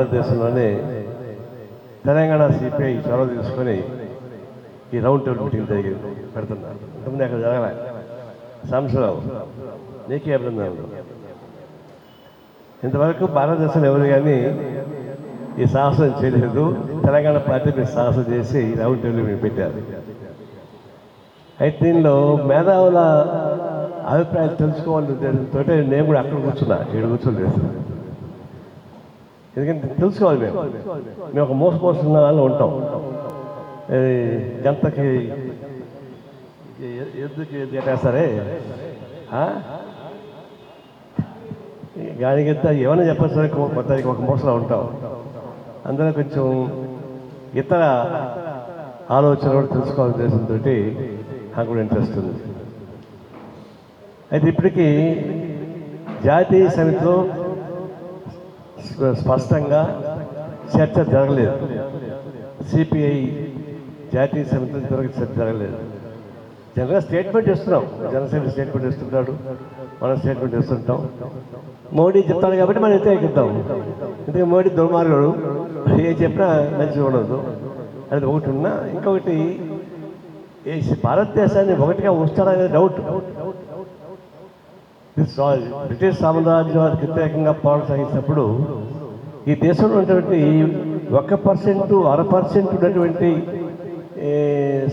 భారతదేశంలోనే తెలంగాణ సిపిఐ చొరవ తీసుకొని ఈ రౌండ్ టేబుల్ మీటింగ్ జరిగింది పెడుతున్నారు. ఇంతకుముందు అక్కడ జరగలే సాంబశివరావు నీకే అభినందనలు. ఇంతవరకు భారతదేశంలో ఎవరు కానీ ఈ సాహసం చేయలేదు. తెలంగాణ పార్టీ మీరు సాహసం చేసి ఈ రౌండ్ టేబుల్ మీరు పెట్టారు. అయితే దీనిలో మేధావుల అభిప్రాయాలు తెలుసుకోవాలని ఉద్దేశంతో నేను కూడా అక్కడ కూర్చున్నా. ఇక్కడ కూర్చోలేదు ఎందుకంటే తెలుసుకోవాలి మేము. మేము ఒక మోసపోసిన వాళ్ళు ఉంటాం. ఇది గంతకి ఎ- ఎందుకు చేటేస్తారే గానికింత ఏమైనా చెప్పేసరి మొత్తానికి ఒక మోసలో ఉంటాం. అందులో కొంచెం ఇతర ఆలోచన కూడా తెలుసుకోవాలని ఉద్దేశంతో నాకు కూడా ఇంట్రెస్ట్ ఉంది. అయితే ఇప్పటికీ జాతీయ సమితిలో స్పష్టంగా చర్చ జరగలేదు. సిపిఐ జాతీయ సమితి ఇంతవరకు చర్చ జరగలేదు. జనరల్గా స్టేట్మెంట్ ఇస్తున్నాం జనసేన స్టేట్మెంట్ ఇస్తుంటాడు మనం స్టేట్మెంట్ ఇస్తుంటాం మోడీ చెప్తాడు కాబట్టి మనం వ్యతిరేకిద్దాం. ఎందుకంటే మోడీ దుర్మార్గుడు. ఏం చెప్పినా మంచిగా ఉండదు. అది ఒకటి ఉన్నా ఇంకొకటి భారతదేశాన్ని ఒకటిగా ఉంచుతాడనే డౌట్ బ్రిటిష్ సామ్రాజ్యానికి వ్యతిరేకంగా పోరాటం సాగించినప్పుడు ఈ దేశంలో ఉన్నటువంటి ఒక పర్సెంట్ అర పర్సెంట్ ఉన్నటువంటి ఏ,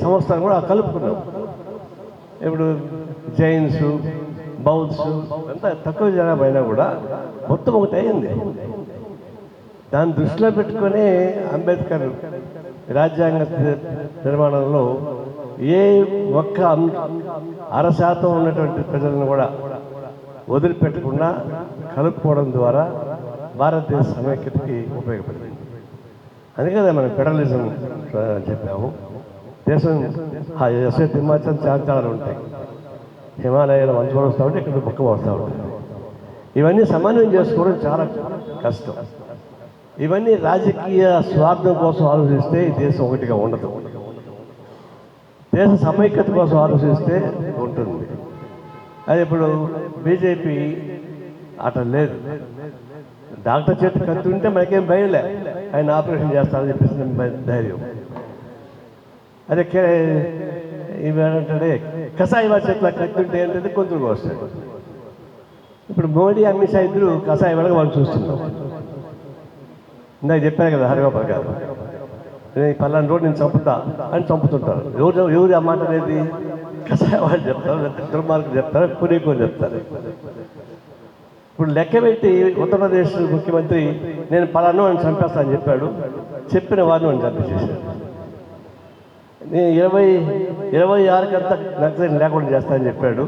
సంస్థలు కూడా కలుపుకున్నాం ఇప్పుడు జైన్స్ బౌల్స్ అంతా తక్కువ జనాభా అయినా కూడా మొత్తం ఒకటి అయింది దాన్ని దృష్టిలో పెట్టుకొని అంబేద్కర్ రాజ్యాంగ నిర్మాణంలో ఏ ఒక్క అర శాతం ఉన్నటువంటి ప్రజలను కూడా వదిలిపెట్టకుండా కలుపుకోవడం ద్వారా భారతదేశ సమైక్యతకి ఉపయోగపడింది. అందుకే మనం ఫెడరలిజం చెప్పాము. దేశం ఆ ఎస్ఐ హిమాచల్ చాంతాలు ఉంటాయి. హిమాలయాలు మంచు వస్తూ ఉంటే ఇక్కడ బుక్క వస్తూ ఉంటాయి. ఇవన్నీ సమన్వయం చేసుకోవడం చాలా కష్టం. ఇవన్నీ రాజకీయ స్వార్థం కోసం ఆలోచిస్తే ఈ దేశం ఒకటిగా ఉండదు. దేశ సమైక్యత కోసం ఆలోచిస్తే ఉంటుంది. అది ఇప్పుడు బీజేపీ అట్లా లేదు. డాక్టర్ చేతి కత్తి ఉంటే మనకేం భయంలే ఆయన ఆపరేషన్ చేస్తారని చెప్పేసి ధైర్యం. అదే కే కషాయి వాళ్ళ చేతిలో కత్తి ఉంటే ఏంటంటే కొంచెం వస్తాడు ఇప్పుడు మోడీ అమిత్ షా ఇద్దరు కషాయి వాళ్ళకి వాళ్ళు చూస్తున్నాం ఇందాక చెప్పాను కదా హరిగోపాల్ గారు ఈ పలానా రోడ్ నేను చంపుతా అని చంపుతుంటారు. ఎవరు ఎవరు ఆ మాట అనేది? కషాయ వాళ్ళు చెప్తారు లేకపోతే దుర్మార్గులు చెప్తారు పునీకోని చెప్తారు. ఇప్పుడు లెక్క పెట్టి ఉత్తరప్రదేశ్ ముఖ్యమంత్రి నేను పలానా అని చంపేస్తానని చెప్పాడు. చెప్పిన వారిని అని చంపేసేసాడు. నేను ఇరవై ఇరవై ఆరుకంతా నక్సలైట్ లేకుండా చేస్తానని చెప్పాడు.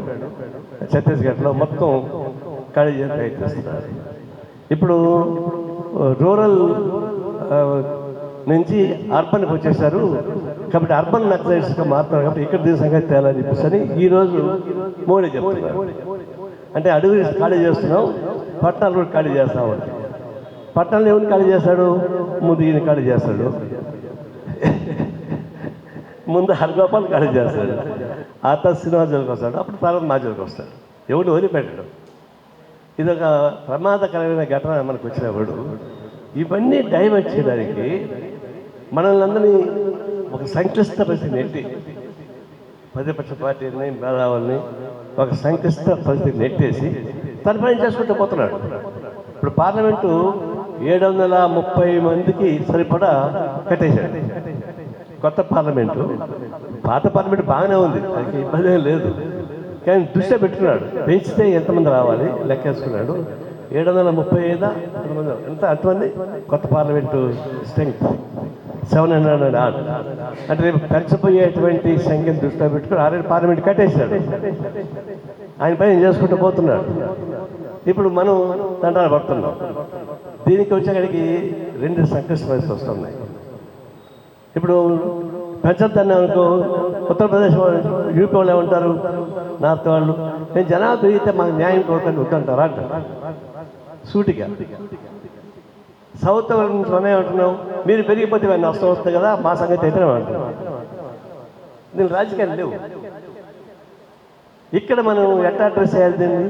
ఛత్తీస్గఢ్లో మొత్తం ఖాళీ చేసి ప్రయత్నిస్తున్నారు. ఇప్పుడు రూరల్ నుంచి అర్బన్కి వచ్చేసారు. కాబట్టి అర్బన్ నక్సలైట్స్గా మారుతున్నారు కాబట్టి ఇక్కడ దీని సంగతి తేలని చెప్పేసి అని ఈరోజు మోడీ చెప్తున్నారు. అంటే అడుగు ఖాళీ చేస్తున్నాం పట్టణాలు కూడా ఖాళీ చేస్తాం అని పట్టణాలు ఎవరిని ఖాళీ చేస్తాడు? ముందు ఈయన ఖాళీ చేస్తాడు. ముందు హరిగోపాల్ ఖాళీ చేస్తాడు. ఆ తర్వాత శ్రీనివాసులకు వస్తాడు అప్పుడు తర్వాత మా జోలికి వస్తాడు. ఎవడు వదిలిపెట్టడు. ఇది ఒక ప్రమాదకరమైన ఘటన మనకు వచ్చినప్పుడు ఇవన్నీ డైవర్ట్ చేయడానికి మనల్ని అందరినీ ఒక సంక్లిష్ట పరిస్థితి నెట్టి ప్రతిపక్ష పార్టీని మేధావుల్ని ఒక సంక్లిష్ట పరిస్థితి నెట్టేసి తన పని చేసుకుంటూ పోతున్నాడు. ఇప్పుడు పార్లమెంటు ఏడు వందల ముప్పై మందికి సరిపడా కట్టేశాడు. కొత్త పార్లమెంటు పాత పార్లమెంట్ బాగానే ఉంది దానికి ఇబ్బంది ఏం లేదు. కానీ దృష్టి పెట్టుకున్నాడు. పెంచితే ఎంతమంది రావాలి లెక్కేసుకున్నాడు. ఏడు వందల ముప్పై ఐదా? ఎంత? అటువంటి కొత్త parliament strength. Seven hundred and are. అంటే రేపు పెంచబోయేటువంటి సంఖ్యను దృష్టిలో పెట్టుకుని ఆల్రెడీ పార్లమెంట్ కట్టేశాడు. ఆయన పైన చేసుకుంటూ పోతున్నాడు ఇప్పుడు మనం దండాలు పడుతున్నాం. దీనికి వచ్చేకాడికి రెండు సంకష్ట పరిస్థితులు వస్తున్నాయి. ఇప్పుడు పెంచొద్దని అనుకో ఉత్తరప్రదేశ్ వాళ్ళు యూపీ వాళ్ళు ఏమంటారు? నార్త్ వాళ్ళు నేను జనాలు పెరిగితే మాకు న్యాయం కోరుకొని వద్దంటారా అంటారు. సూటిగా. సౌత్ వాళ్ళ అంటున్నాం. మీరు పెరిగిపోతే మేము నష్టం వస్తుంది కదా మా సంగతి అయితే అంటున్నాం. దీని రాజకీయాలు లేవు. ఇక్కడ మనం ఎట్లా అడ్రస్ చేయాలి దీన్ని?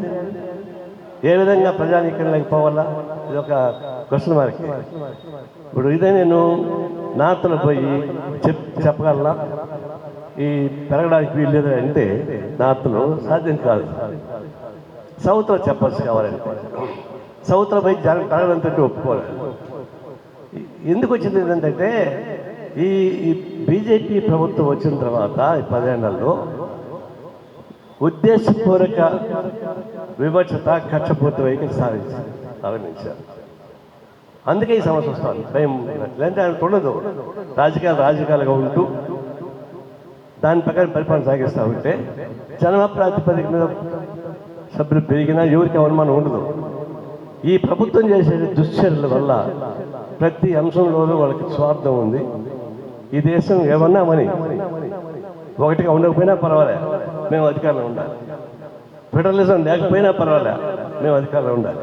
ఏ విధంగా ప్రజానీకంలోకి పోవాలా? ఇది ఒక క్వశ్చన్ మార్క్ ఇప్పుడు ఇదే నేను నార్త్లో పోయి చెప్ చెప్పగలనా? ఈ పెరగడానికి వీలు లేదు అంటే నార్త్లో సాధ్యం కాదు. సౌత్లో చెప్పాల్సి కావాలంటే. సౌత్లో పోయి జనం పెరగడంతో ఒప్పుకోలేదు ఎందుకు వచ్చింది ఏంటంటే ఈ ఈ బీజేపీ ప్రభుత్వం వచ్చిన తర్వాత ఈ పదేళ్ళలో ఉద్దేశపూర్వక వివక్షత కక్షపూర్తి వైఖరి సాధించారు. ప్రారంభించారు అందుకే ఈ సమస్య వస్తాను భయం లేదంటే ఆయన ఉండదు. రాజకీయాలు రాజకీయాలుగా ఉంటూ దాని ప్రకారం పరిపాలన సాగిస్తూ ఉంటే జన్మ ప్రాతిపదిక మీద సభ్యులు పెరిగినా ఎవరికి అవమానం ఉండదు. ఈ ప్రభుత్వం చేసే దుశ్చర్యల వల్ల ప్రతి అంశంలోనూ వాళ్ళకి స్వార్థం ఉంది. ఈ దేశం ఏమన్నా మని ఒకటిగా ఉండకపోయినా పర్వాలే మేము అధికారంలో ఉండాలి. ఫెడరలిజం లేకపోయినా పర్వాలే మేము అధికారంలో ఉండాలి.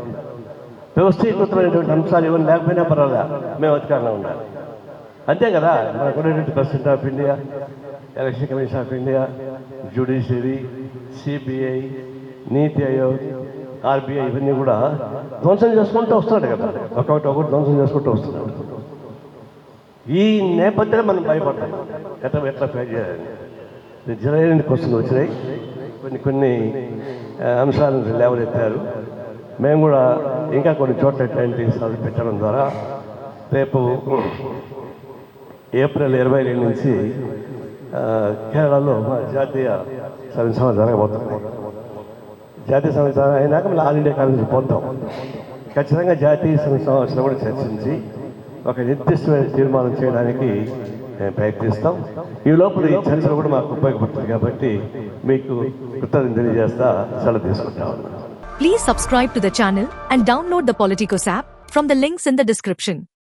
వ్యవస్థీకృతమైనటువంటి అంశాలు ఏమైనా లేకపోయినా పర్వాలే మేము అధికారంలో ఉండాలి. అంతే కదా మనకు ఉండేటువంటి president of India election commission of India judiciary CBI NITI Aayog RBI ఇవన్నీ కూడా ధ్వంసం చేసుకుంటూ వస్తున్నాడు కదా. ఒకటి ఒకటి ధ్వంసం చేసుకుంటూ వస్తున్నాడు. ఈ నేపథ్యంలో మనం భయపడతాం. ఎట్లా ఎట్లా ఫైట్ చేయాలని జరైన క్వశ్చన్ వచ్చినాయి. కొన్ని కొన్ని అంశాలను లేవనెత్తారు. మేము కూడా ఇంకా కొన్ని చోట్ల ఎట్లాంటి సార్లు పెట్టడం ద్వారా రేపు ఏప్రిల్ ఇరవై రెండు నుంచి కేరళలో మా జాతీయ సంస్థ జరగబోతుంది. జాతీయ సంస్థ అయినాక మళ్ళీ ఆల్ ఇండియా కాలేజీ పోతాం. ఖచ్చితంగా జాతీయ సంస్థ కూడా చర్చించి ఒక నిర్దిష్టమైన తీర్మానం చేయడానికి ప్రయత్నిస్తాం. ఈ లోపల ఈ చర్చలు కూడా మాకు ఉపయోగపడుతుంది కాబట్టి మీకు కృతజ్ఞత తెలియజేస్తా సెలవు తీసుకుంటా ఉన్నాను. Please subscribe to the channel and download the Politicos app from the links in the.